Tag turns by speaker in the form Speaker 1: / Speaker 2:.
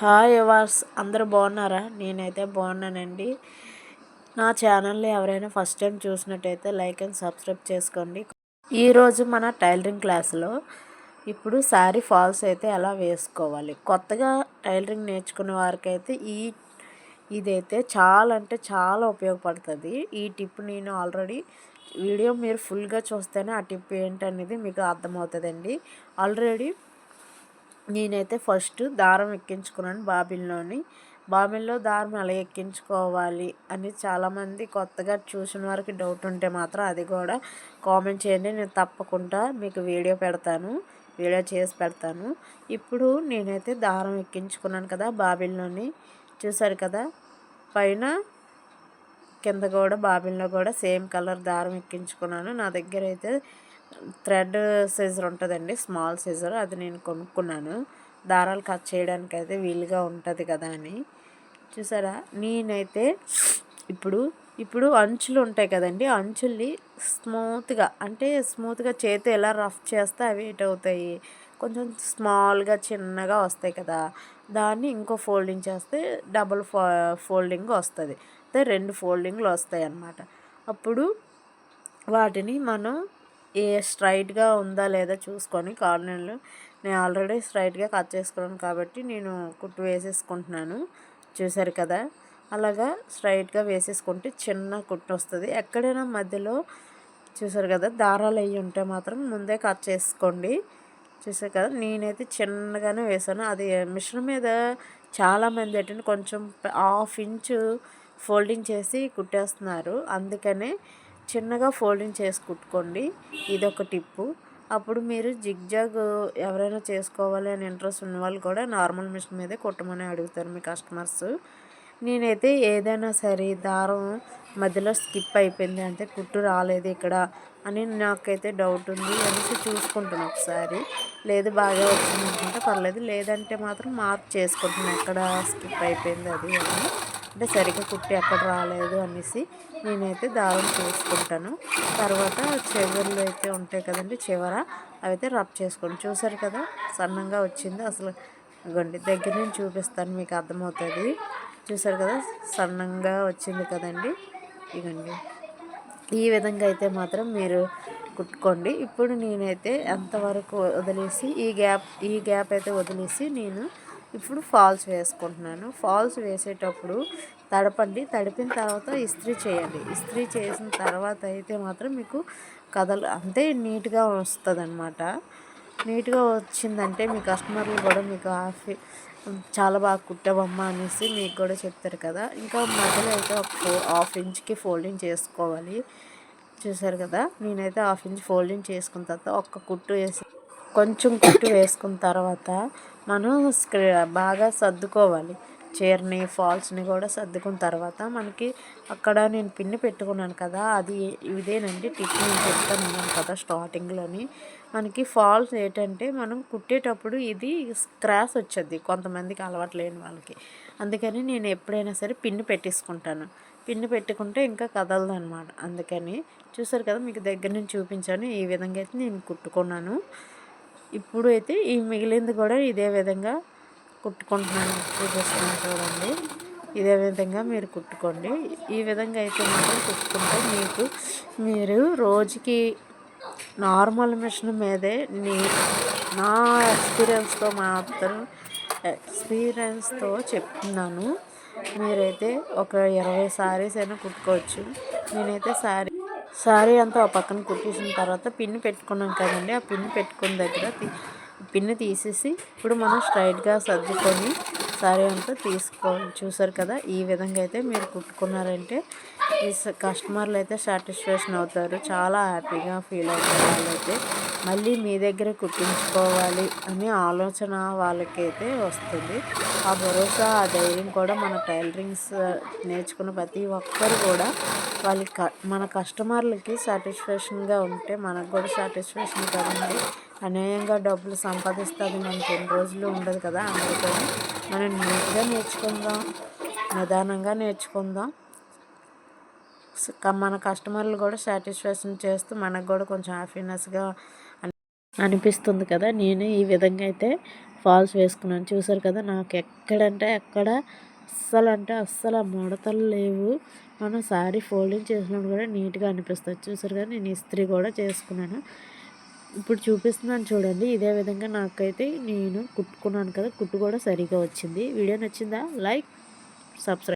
Speaker 1: Hi ఎవర్స్ అందరూ బాగున్నారా? నేనైతే బాగున్నానండి. నా ఛానల్ని ఎవరైనా ఫస్ట్ టైం చూసినట్టయితే లైక్ అండ్ సబ్స్క్రైబ్ చేసుకోండి. ఈరోజు మన టైలరింగ్ క్లాస్లో ఇప్పుడు శారీ ఫాల్స్ అయితే ఎలా వేసుకోవాలి? కొత్తగా టైలరింగ్ నేర్చుకునే వారికైతే ఈ ఇదైతే చాలా అంటే చాలా ఉపయోగపడుతుంది. ఈ టిప్ నేను ఆల్రెడీ వీడియో మీరు ఫుల్గా చూస్తేనే ఆ టిప్ ఏంటనేది మీకు అర్థమవుతుందండి. ఆల్రెడీ నేనైతే ఫస్ట్ దారం ఎక్కించుకున్నాను బాబిల్లోని. బాబిల్లో దారం ఎలా ఎక్కించుకోవాలి అని చాలామంది కొత్తగా చూసిన వారికి డౌట్ ఉంటే మాత్రం అది కూడా కామెంట్ చేయండి. నేను తప్పకుండా మీకు వీడియో పెడతాను వీడియో చేసి పెడతాను. ఇప్పుడు నేనైతే దారం ఎక్కించుకున్నాను కదా బాబిల్లోని. చూసారు కదా? పైన కింద కూడా బాబిల్లో కూడా సేమ్ కలర్ దారం ఎక్కించుకున్నాను. నా దగ్గర అయితే థ్రెడ్ సైజర్ ఉంటుందండి స్మాల్ సైజర్. అది నేను కొనుక్కున్నాను. దారాలు కట్ చేయడానికి అయితే వీలుగా ఉంటుంది కదా అని. చూసారా? నేనైతే ఇప్పుడు ఇప్పుడు అంచులు ఉంటాయి కదండి అంచుల్ని స్మూత్గా అంటే స్మూత్గా చేతి ఎలా రఫ్ చేస్తే అవి అవుతాయి. కొంచెం స్మాల్గా చిన్నగా వస్తాయి కదా. దాన్ని ఇంకో ఫోల్డింగ్ చేస్తే డబుల్ ఫో ఫోల్డింగ్ వస్తుంది. అంటే రెండు ఫోల్డింగ్లు వస్తాయి అన్నమాట అప్పుడు వాటిని మనం ఏ స్ట్రైట్గా ఉందా లేదా చూసుకొని కార్నర్లు. నేను ఆల్రెడీ స్ట్రైట్గా కట్ చేసుకున్నాను కాబట్టి నేను కుట్టు వేసేసుకుంటున్నాను. చూసారు కదా? అలాగా స్ట్రైట్గా వేసేసుకుంటే చిన్న కుట్టు వస్తుంది. ఎక్కడైనా మధ్యలో చూసారు కదా? దారాలు అయ్యి ఉంటే మాత్రం ముందే కట్ చేసుకోండి. చూసారు కదా? నేనైతే చిన్నగానే వేసాను. అది మిషన్ మీద చాలామంది ఏంటంటే కొంచెం హాఫ్ ఇంచు ఫోల్డింగ్ చేసి కుట్టేస్తున్నారు. అందుకనే చిన్నగా ఫోల్డింగ్ చేసి కుట్టుకోండి ఇదొక టిప్పు. అప్పుడు మీరు జిగ్జాగ్ ఎవరైనా చేసుకోవాలి అని ఇంట్రెస్ట్ ఉన్న వాళ్ళు కూడా నార్మల్ మిషన్ మీదే కుట్టమని అడుగుతారు మీ కస్టమర్స్. నేనైతే ఏదైనా సరే దారం మధ్యలో స్కిప్ అయిపోయింది అంటే కుట్టు రాలేదు ఇక్కడ అని నాకైతే డౌట్ ఉంది అనేసి చూసుకుంటాను ఒకసారి. లేదు బాగా వచ్చింది అనుకుంటే పర్లేదు. లేదంటే మాత్రం మార్క్ చేసుకుంటున్నాను ఎక్కడ స్కిప్ అయిపోయింది అది అని. అంటే సరిగ్గా కుట్టి ఎక్కడ రాలేదు అనేసి నేనైతే దారం చేసుకుంటాను. తర్వాత చివరిలో అయితే ఉంటాయి కదండి చివర అవి అయితే రబ్ చేసుకోండి చూసారు కదా సన్నంగా వచ్చింది. అసలు ఇవ్వండి దగ్గర నుంచి చూపిస్తాను మీకు అర్థమవుతుంది. చూసారు కదా సన్నంగా వచ్చింది కదండి. ఇగండి ఈ విధంగా అయితే మాత్రం మీరు కుట్టుకోండి. ఇప్పుడు నేనైతే ఎంతవరకు వదిలేసి ఈ గ్యాప్ ఈ గ్యాప్ అయితే వదిలేసి నేను ఇప్పుడు ఫాల్స్ వేసుకుంటున్నాను. ఫాల్స్ వేసేటప్పుడు తడపండి. తడిపిన తర్వాత ఇస్త్రీ చేయండి. ఇస్త్రీ చేసిన తర్వాత అయితే మాత్రం మీకు కథలు అంతే నీట్గా వస్తుంది అనమాట నీట్గా వచ్చిందంటే మీ కస్టమర్లు కూడా మీకు ఆఫీ చాలా బాగా కుట్టావమ్మా అనేసి మీకు కూడా చెప్తారు కదా. ఇంకా మధ్యలో అయితే ఒక ఫో హాఫ్ ఇంచ్కి ఫోల్డింగ్ చేసుకోవాలి. చూసారు కదా? నేనైతే హాఫ్ ఇంచ్ ఫోల్డింగ్ చేసుకున్న తర్వాత ఒక్క కుట్టు వేసి కొంచెం కుట్టు వేసుకున్న తర్వాత మనం బాగా సర్దుకోవాలి. చీరని ఫాల్స్ని కూడా సర్దుకున్న తర్వాత మనకి అక్కడ నేను పిన్ని పెట్టుకున్నాను కదా అది ఇదేనండి టిప్ నేను చెప్తాను కదా స్టార్టింగ్లోని. మనకి ఫాల్స్ ఏంటంటే మనం కుట్టేటప్పుడు ఇది స్క్రాచ్ వచ్చేది కొంతమందికి అలవాటు లేని వాళ్ళకి. అందుకని నేను ఎప్పుడైనా సరే పిన్ను పెట్టేసుకుంటాను. పిన్ను పెట్టుకుంటే ఇంకా కదలదు అనమాట అందుకని చూసారు కదా మీకు దగ్గర నుంచి చూపించాను ఈ విధంగా అయితే నేను కుట్టుకున్నాను. ఇప్పుడు అయితే ఈ మిగిలింది కూడా ఇదే విధంగా కుట్టుకుంటున్నాను చూపిస్తున్నాను చూడండి. ఇదే విధంగా మీరు కుట్టుకోండి. ఈ విధంగా అయితే మాత్రం కుట్టుకుంటే మీకు మీరు రోజుకి నార్మల్ మిషన్ మీదే నీ నా ఎక్స్పీరియన్స్తో మాత్రం ఎక్స్పీరియన్స్తో చెప్తున్నాను. మీరైతే ఒక ఇరవై శారీస్ అయినా కుట్టుకోవచ్చు. నేనైతే శారీ శారీ అంతా ఆ పక్కన కుట్టేసిన తర్వాత పిన్ పెట్టుకున్నాం కదండి. ఆ పిన్ పెట్టుకున్న దగ్గర పిన్ను తీసేసి ఇప్పుడు మనం స్ట్రైట్గా సర్దుకొని సారీ అంతా తీసుకో చూసారు కదా? ఈ విధంగా అయితే మీరు కుట్టుకున్నారంటే ఈ కస్టమర్లు అయితే సాటిస్ఫాక్షన్ అవుతారు. చాలా హ్యాపీగా ఫీల్ అవుతారు వాళ్ళైతే. మళ్ళీ మీ దగ్గర కుట్టించుకోవాలి అనే ఆలోచన వాళ్ళకైతే వస్తుంది. ఆ భరోసా ఆ ధైర్యం కూడా మన టైలరింగ్స్ నేర్చుకున్న ప్రతి ఒక్కరు కూడా వాళ్ళకి మన కస్టమర్లకి సాటిస్ఫాక్షన్గా ఉంటే మనకు కూడా సాటిస్ఫాక్షన్ కదండి. అన్యాయంగా డబ్బులు సంపాదిస్తుంది మనకి ఎన్ని రోజులు ఉండదు కదా అందుకని మనం నీట్గా నేర్చుకుందాం. నిదానంగా నేర్చుకుందాం. మన కస్టమర్లు కూడా సాటిస్ఫాక్షన్ చేస్తూ మనకు కూడా కొంచెం హ్యాపీనెస్గా అనిపిస్తుంది కదా. నేను ఈ విధంగా అయితే ఫాల్స్ వేసుకున్నాను. చూసారు కదా నాకు ఎక్కడంటే ఎక్కడ అస్సలు అంటే అస్సలు ఆ ముడతలు లేవు. మనం సారీ ఫోల్డింగ్ చేసినప్పుడు కూడా నీట్గా అనిపిస్తుంది. చూసారు కదా నేను ఇస్త్రీ కూడా చేసుకున్నాను. ఇప్పుడు చూపిస్తున్నాను చూడండి. ఇదే విధంగా నాకైతే నేను కుట్టుకున్నాను కదా కుట్టు కూడా సరిగా వచ్చింది. వీడియో నచ్చిందా? Like subscribe.